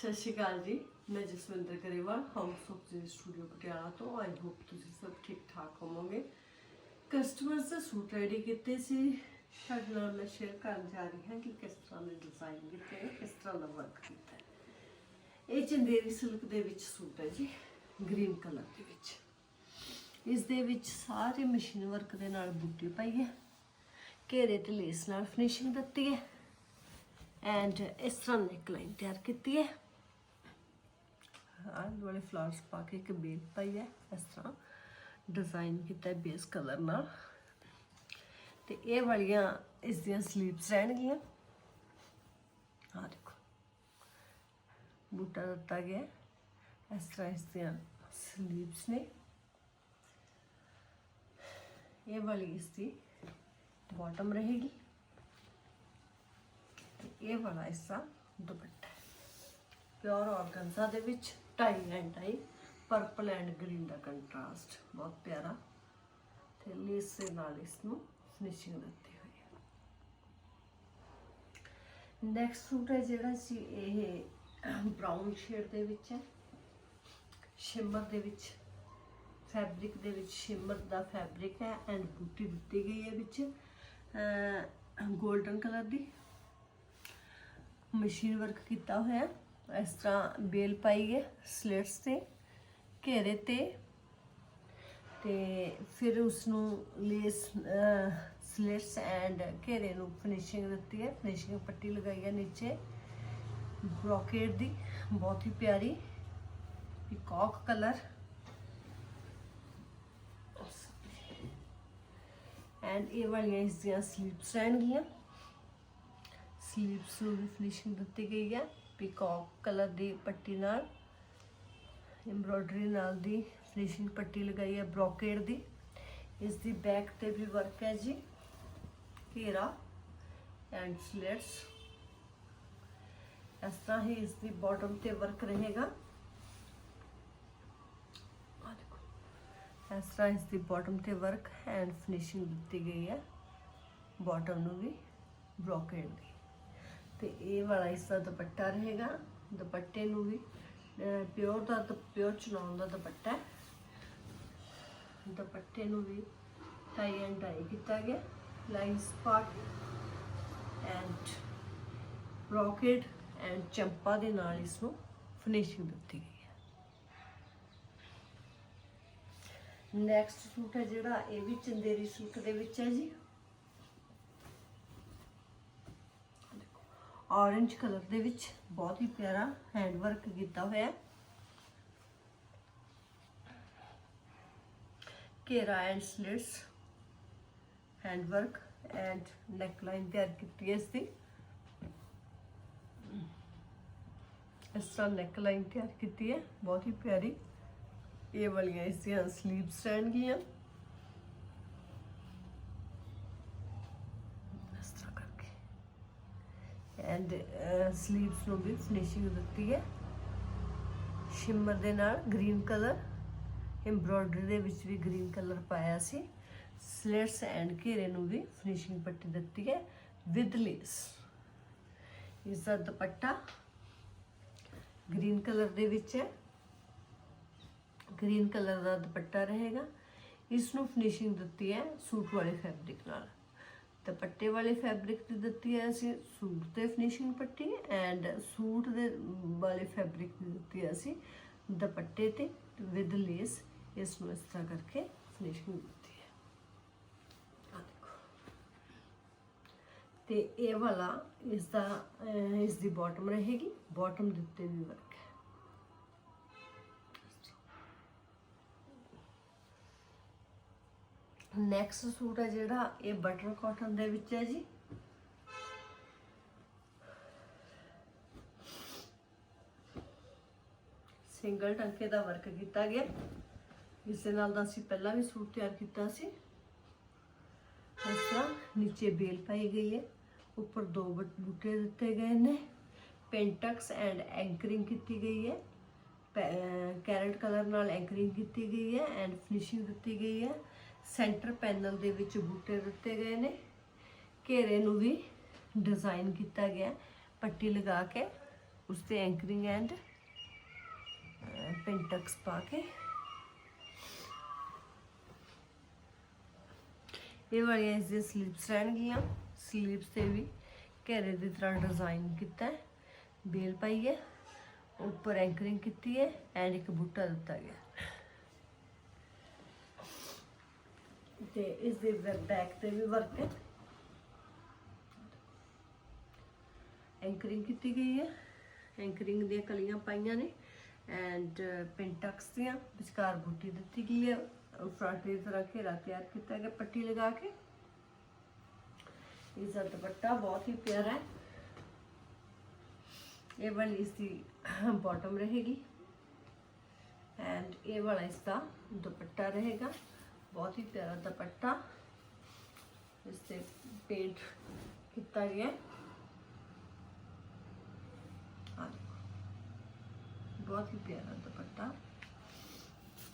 ਸਤਿ ਸ਼੍ਰੀ ਅਕਾਲ ਜੀ, ਮੈਂ Jaswinder Grewal house of G studio Patiala ਤੋਂ। ਆਈ ਹੋਪ ਤੁਸੀਂ ਸਭ ਠੀਕ ਠਾਕ ਹੋਵੋਗੇ। ਕਸਟਮਰਸ ਦੇ ਸੂਟ ਰੈਡੀ ਕੀਤੇ ਸੀ। ਤੁਹਾਡੇ ਨਾਲ ਮੈਂ ਸ਼ੇਅਰ ਕਰਨ ਜਾ ਰਹੀ ਹਾਂ ਕਿ ਕਿਸ ਤਰ੍ਹਾਂ ਦੇ ਡਿਜ਼ਾਈਨ ਕੀਤੇ ਨੇ, ਕਿਸ ਤਰ੍ਹਾਂ ਦਾ ਵਰਕ ਕੀਤਾ ਇਹ ਚੰਦੇਰੀ ਸਿਲਕ ਦੇ ਵਿੱਚ ਸੂਟ ਹੈ ਜੀ ਗ੍ਰੀਨ ਕਲਰ ਦੇ ਵਿੱਚ। ਇਸ ਦੇ ਵਿੱਚ ਸਾਰੇ ਮਸ਼ੀਨ ਵਰਕ ਦੇ ਨਾਲ ਬੂਟੀ ਪਾਈ ਹੈ। ਘੇਰੇ ਤੇ ਲੇਸ ਨਾਲ ਫਿਨਿਸ਼ਿੰਗ ਦਿੱਤੀ ਹੈ। ਐਂਡ ਇਸ ਤਰ੍ਹਾਂ ਨੈਕ ਲਾਈਨ ਤਿਆਰ ਕੀਤੀ ਹੈ। ਆਹ ਦੁਆਲੇ ਫਲਾਵਰਸ ਪਾ ਕੇ ਇੱਕ ਬੇਸ ਪਾਈ ਹੈ, ਇਸ ਤਰ੍ਹਾਂ ਡਿਜ਼ਾਈਨ ਕੀਤਾ ਬੇਸ ਕਲਰ ਨਾਲ। ਤੇ ਇਹ ਵਾਲੀਆਂ ਇਸ ਦੀਆਂ ਸਲੀਵਸ ਰਹਿਣਗੀਆਂ। ਆਹ ਦੇਖੋ, ਬੂਟਾ ਦਿੱਤਾ ਗਿਆ ਇਸ ਤਰ੍ਹਾਂ ਇਸ ਦੀਆਂ ਸਲੀਵਸ ਨੇ। ਇਹ ਵਾਲੀ ਇਸ ਦੀ ਬਾਟਮ ਰਹੇਗੀ। ਤੇ ਇਹ ਵਾਲਾ ਹਿੱਸਾ ਦੁਪੱਟਾ ਪਿਓਰ ਆਰਗੰਜ਼ਾ ਦੇ ਵਿੱਚ। Tie and tie purple and green the contrast ਬਹੁਤ ਪਿਆਰਾ। ਤੇ ਲੇਸ ਦੇ ਨਾਲ ਇਸ ਨੂੰ ਫਿਨਿਸ਼ਿੰਗ ਦਿੱਤੀ ਹੋਈ ਹੈ। ਨੈਕਸਟ ਸੂਟ ਹੈ ਜਿਹੜਾ ਸੀ ਇਹ ਬ੍ਰਾਊਨ ਸ਼ੇਡ ਦੇ ਵਿੱਚ ਹੈ। ਸ਼ਿਮਰ ਦੇ ਵਿੱਚ ਫੈਬਰਿਕ ਦੇ ਵਿੱਚ ਸ਼ਿਮਰ ਦਾ ਫੈਬਰਿਕ ਹੈ ਐਂਡ ਬੂਟੀ ਦਿੱਤੀ ਗਈ ਹੈ ਵਿੱਚ 골ਡਨ ਕਲਰ ਦੀ। ਮਸ਼ੀਨ ਵਰਕ ਕੀਤਾ ਹੋਇਆ। ਹੈ। ਇਸ ਤਰ੍ਹਾਂ ਬੇਲ ਪਾਈ ਹੈ ਸਲਿਟਸ ਤੇ, ਘੇਰੇ ਤੇ ਤੇ ਫਿਰ ਉਸ ਨੂੰ ਲੇਸ ਸਲਿਟਸ ਐਂਡ ਘੇਰੇ ਨੂੰ ਫਿਨਿਸ਼ਿੰਗ ਦਿੱਤੀ ਹੈ ਫਿਨਿਸ਼ਿੰਗ ਪੱਟੀ ਲਗਾਈ ਹੈ ਨੀਚੇ। ਬ੍ਰੋਕੇਡ ਦੀ, ਬਹੁਤ ਹੀ ਪਿਆਰੀ ਪਿਕੌਕ ਕਲਰ। ਐਂਡ ਇਹ ਵਾਲੀਆਂ ਇਸ ਦੀਆਂ ਸਲੀਪਸ ਰਹਿਣਗੀਆਂ। ਸਲੀਵਸ ਨੂੰ ਵੀ ਫਿਨਿਸ਼ਿੰਗ ਦਿੱਤੀ ਗਈ ਹੈ ਪਿਕੌਕ ਕਲਰ ਦੀ ਪੱਟੀ ਨਾਲ ਐਮਬ੍ਰੋਇਡਰੀ ਨਾਲ ਦੀ ਫਿਨਿਸ਼ਿੰਗ ਪੱਟੀ ਲਗਾਈ ਹੈ ਬ੍ਰੋਕੇਡ ਦੀ। ਇਸ ਦੀ ਬੈਕ ਤੇ ਵੀ ਵਰਕ ਹੈ ਜੀ, ਘੇਰਾ ਐਂਡ ਸਲਿਟਸ ਇਸ ਤਰ੍ਹਾਂ ਹੀ ਇਸ ਦੀ ਬਾਟਮ ਤੇ ਵਰਕ ਰਹੇਗਾ। ਇਸ ਤਰ੍ਹਾਂ ਇਸ ਦੀ ਬਾਟਮ ਤੇ ਵਰਕ ਐਂਡ ਫਿਨਿਸ਼ਿੰਗ ਦਿੱਤੀ ਗਈ ਹੈ ਬਾਟਮ ਨੂੰ ਵੀ ਬ੍ਰੋਕੇਡ ਦੀ। ਤੇ ਇਹ ਵਾਲਾ ਹਿੱਸਾ ਦੁਪੱਟਾ ਰਹੇਗਾ, ਦੁਪੱਟੇ ਨੂੰ ਵੀ ਪਿਓਰ ਦਾ ਪਿਓਰ ਚਨੌਨ ਦਾ ਦੁਪੱਟਾ ਦੁਪੱਟੇ ਨੂੰ ਵੀ ਟਾਈ ਐਂਡ ਡਾਈ ਕੀਤਾ ਗਿਆ line spot and rocket and ਚੰਪਾ ਦੇ ਨਾਲ ਇਸ ਨੂੰ ਫਿਨਿਸ਼ਿੰਗ ਦਿੱਤੀ ਗਈ ਹੈ। ਨੈਕਸਟ ਸੂਟ ਹੈ ਜਿਹੜਾ, ਇਹ ਵੀ ਚੰਦੇਰੀ ਸੂਟ ਦੇ ਵਿੱਚ ਹੈ ਜੀ। ਔਰੇਂਜ ਕਲਰ ਦੇ ਵਿੱਚ ਬਹੁਤ ਹੀ ਪਿਆਰਾ ਹੈਂਡ ਵਰਕ ਕੀਤਾ ਹੋਇਆ ਘੇਰਾ and slits hand work and neck line ਤਿਆਰ ਕੀਤੀ ਹੈ ਇਸ ਦੀ ਇਸ ਤਰ੍ਹਾਂ ਨੈਕ ਲਾਈਨ ਤਿਆਰ ਕੀਤੀ ਹੈ। ਬਹੁਤ ਹੀ ਪਿਆਰੀ ਇਹ ਵਾਲੀਆਂ ਇਸ ਦੀਆਂ ਸਲੀਵਸ ਰਹਿਣਗੀਆਂ ਇਸ ਤਰ੍ਹਾਂ ਐਂਡ ਸਲੀਵਸ uh, ਨੂੰ ਵੀ ਫਿਨਿਸ਼ਿੰਗ ਦਿੱਤੀ ਹੈ। ਸ਼ਿਮਰ ਦੇ ਨਾਲ ਗ੍ਰੀਨ ਕਲਰ ਐਮਬ੍ਰੋਇਡਰੀ ਦੇ ਵਿੱਚ ਵੀ ਗ੍ਰੀਨ ਕਲਰ ਪਾਇਆ ਸੀ। ਸਲਿਟਸ ਐਂਡ ਘੇਰੇ ਨੂੰ ਵੀ ਫਿਨਿਸ਼ਿੰਗ ਪੱਟੀ ਦਿੱਤੀ ਹੈ ਵਿਦ ਲੇਸ ਇਸ ਦਾ ਦੁਪੱਟਾ ਗ੍ਰੀਨ ਕਲਰ ਦੇ ਵਿੱਚ ਹੈ। ਗ੍ਰੀਨ ਕਲਰ ਦਾ ਦੁਪੱਟਾ ਰਹੇਗਾ। ਇਸ ਨੂੰ ਫਿਨਿਸ਼ਿੰਗ ਦਿੱਤੀ ਹੈ ਸੂਟ ਵਾਲੇ ਫੈਬਰਿਕ ਨਾਲ। ਦੁਪੱਟੇ ਵਾਲੇ ਫੈਬਰਿਕ ਦੀ ਦਿੱਤੀ ਹੈ ਅਸੀਂ ਸੂਟ ਤੇ ਫਿਨਿਸ਼ਿੰਗ ਪੱਟੀ ਐਂਡ ਸੂਟ ਦੇ ਵਾਲੇ ਫੈਬਰਿਕ ਦੀ ਦਿੱਤੀ ਹੈ ਅਸੀਂ ਦੁਪੱਟੇ ਤੇ ਵਿਦ ਲੇਸ ਇਸ ਨੂੰ ਇਸ ਤਰ੍ਹਾਂ ਕਰਕੇ ਫਿਨਿਸ਼ਿੰਗ ਦਿੱਤੀ ਹੈ। ਆਹ ਦੇਖੋ। ਤੇ ਇਹ ਵਾਲਾ ਇਸ ਦਾ ਅਹ, ਇਸ ਦੀ ਬਾਟਮ ਰਹੇਗੀ ਬਾਟਮ ਦਿੱਤੇ ਵੀ ਵਰਕ ਨੈਕਸਟ ਸੂਟ ਹੈ ਜਿਹੜਾ, ਇਹ ਬਟਰ ਕਾਟਨ ਦੇ ਵਿੱਚ ਹੈ ਜੀ। ਸਿੰਗਲ ਟੰਕੇ ਦਾ ਵਰਕ ਕੀਤਾ ਗਿਆ। ਇਸ ਦੇ ਨਾਲ ਦਾ ਅਸੀਂ ਪਹਿਲਾਂ ਵੀ ਸੂਟ ਤਿਆਰ ਕੀਤਾ ਸੀ। ਇਸ ਤਰ੍ਹਾਂ ਨੀਚੇ ਬੇਲ ਪਾਈ ਗਈ ਹੈ। ਉੱਪਰ ਦੋ ਬੂਟੇ ਦਿੱਤੇ ਗਏ ਨੇ। ਪੈਂਟਕਸ ਐਂਡ ਐਂਕਰਿੰਗ ਕੀਤੀ ਗਈ ਹੈ। ਕੈਰਟ ਕਲਰ ਨਾਲ ਐਂਕਰਿੰਗ ਕੀਤੀ ਗਈ ਹੈ ਐਂਡ ਫਿਨਿਸ਼ਿੰਗ ਦਿੱਤੀ ਗਈ ਹੈ। ਸੈਂਟਰ ਪੈਨਲ ਦੇ ਵਿੱਚ ਬੂਟੇ ਦਿੱਤੇ ਗਏ ਨੇ। ਘੇਰੇ ਨੂੰ ਵੀ ਡਿਜ਼ਾਈਨ ਕੀਤਾ ਗਿਆ। ਪੱਟੀ ਲਗਾ ਕੇ ਉਸ ਤੇ ਐਂਕਰਿੰਗ ਐਂਡ ਪਿੰਟਕਸ ਪਾ ਕੇ। ਇਹ ਵਾਲੀਆਂ ਇਸ ਦੀਆਂ ਸਲੀਵਸ ਰਹਿਣਗੀਆਂ। ਸਲੀਵਸ ਤੇ ਵੀ ਘੇਰੇ ਦੀ ਤਰ੍ਹਾਂ ਡਿਜ਼ਾਈਨ ਕੀਤਾ ਹੈ। ਬੇਲ ਪਾਈ ਹੈ। ਉੱਪਰ ਐਂਕਰਿੰਗ ਕੀਤੀ ਹੈ ਐਂਡ ਇੱਕ ਬੂਟਾ ਦਿੱਤਾ ਗਿਆ। ਤੇ ਇਸ ਦੇ ਬੈਕ ਤੇ ਵੀ ਵਰਕ ਹੈ। ਐਂਕਰਿੰਗ ਕੀਤੀ ਗਈ ਹੈ। ਐਂਕਰਿੰਗ ਦੀਆਂ ਕਲੀਆਂ ਪਾਈਆਂ ਨੇ ਐਂਡ ਪਿੰਟਕਸ ਦੀਆਂ ਵਿਚਕਾਰ ਬੂਟੀ ਦਿੱਤੀ ਗਈ ਹੈ। ਫਰੰਟ ਦੀ ਤਰ੍ਹਾਂ ਘੇਰਾ ਤਿਆਰ ਕੀਤਾ ਗਿਆ ਪੱਟੀ ਲਗਾ ਕੇ। ਇਸ ਦਾ ਦੁਪੱਟਾ ਬਹੁਤ ਹੀ ਪਿਆਰਾ ਹੈ। ਇਹ ਵਾਲੀ ਇਸ ਦੀ ਬਾਟਮ ਰਹੇਗੀ। ਐਂਡ ਇਹ ਵਾਲਾ ਇਸ ਦਾ ਦੁਪੱਟਾ ਰਹੇਗਾ। ਬਹੁਤ ਹੀ ਪਿਆਰਾ ਦੁਪੱਟਾ ਇਸ ਤੇ ਪੇਂਟ ਕੀਤਾ ਗਿਆ ਹੈ। ਬਹੁਤ ਹੀ ਪਿਆਰਾ ਦੁਪੱਟਾ।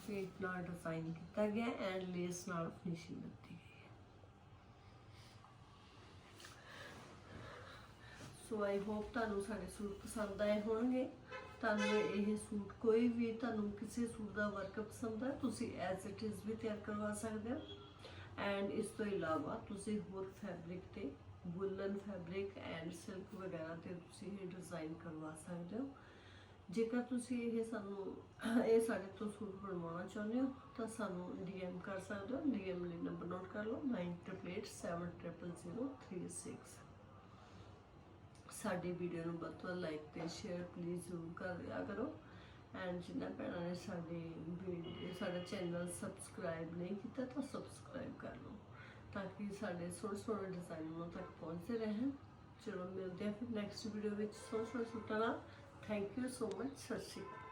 ਪੇਂਟ ਨਾਲ ਡਿਜ਼ਾਈਨ ਕੀਤਾ ਗਿਆ ਐਂਡ ਲੇਸ ਨਾਲ ਫਿਨਿਸ਼ਿੰਗ ਦਿੱਤੀ ਗਈ ਹੈ। ਸੋ ਆਈ ਹੋਪ ਤੁਹਾਨੂੰ ਸਾਡੇ ਸੂਟ ਪਸੰਦ ਆਏ ਹੋਣਗੇ। ਤੁਹਾਨੂੰ ਇਹ ਸੂਟ ਕੋਈ ਵੀ ਤੁਹਾਨੂੰ ਕਿਸੇ ਸੂਟ ਦਾ ਵਰਕ ਪਸੰਦ ਹੈ ਤੁਸੀਂ ਐਜ਼ ਇਟ ਇਜ਼ ਵੀ ਤਿਆਰ ਕਰਵਾ ਸਕਦੇ ਹੋ। ਐਂਡ ਇਸ ਤੋਂ ਇਲਾਵਾ ਤੁਸੀਂ ਹੋਰ ਫੈਬਰਿਕ ਤੇ ਵੁਲਨ ਫੈਬਰਿਕ ਐਂਡ ਸਿਲਕ ਵਗੈਰਾ ਤੇ ਤੁਸੀਂ ਇਹ ਡਿਜ਼ਾਈਨ ਕਰਵਾ ਸਕਦੇ ਹੋ। ਜੇਕਰ ਤੁਸੀਂ ਇਹ ਸਾਨੂੰ, ਇਹ ਸਾਡੇ ਤੋਂ ਸੂਟ ਬਣਵਾਉਣਾ ਚਾਹੁੰਦੇ ਹੋ, ਤਾਂ ਸਾਨੂੰ ਡੀਐਮ ਕਰ ਸਕਦੇ ਹੋ। ਡੀਐਮ ਲਈ ਨੰਬਰ ਨੋਟ ਕਰ ਲਓ 9887000036 ਸਾਡੀ ਵੀਡੀਓ ਨੂੰ ਵੱਧ ਤੋਂ ਵੱਧ ਲਾਈਕ ਤੇ ਸ਼ੇਅਰ ਪਲੀਜ਼ ਜ਼ਰੂਰ ਕਰ ਦਿਆ ਕਰੋ। ਐਂਡ ਜਿਨ੍ਹਾਂ ਭੈਣਾਂ ਨੇ ਸਾਡੇ ਵੀਡੀਓ ਸਾਡਾ ਚੈਨਲ ਸਬਸਕ੍ਰਾਈਬ ਨਹੀਂ ਕੀਤਾ ਤਾਂ ਸਬਸਕ੍ਰਾਈਬ ਕਰ ਲਓ, ਤਾਂ ਕਿ ਸਾਡੇ ਸੋਹਣੇ ਸੋਹਣੇ ਡਿਜ਼ਾਈਨ ਉਹਨਾਂ ਤੱਕ ਪਹੁੰਚਦੇ ਰਹਿਣ। ਚਲੋ ਮਿਲਦੇ ਹਾਂ ਫਿਰ ਨੈਕਸਟ ਵੀਡੀਓ ਵਿੱਚ। ਸੋਹਣੇ ਸੋਹਣੇ ਸੂਟਾਂ ਨਾਲ। Thank you so much Sat Shri Akal.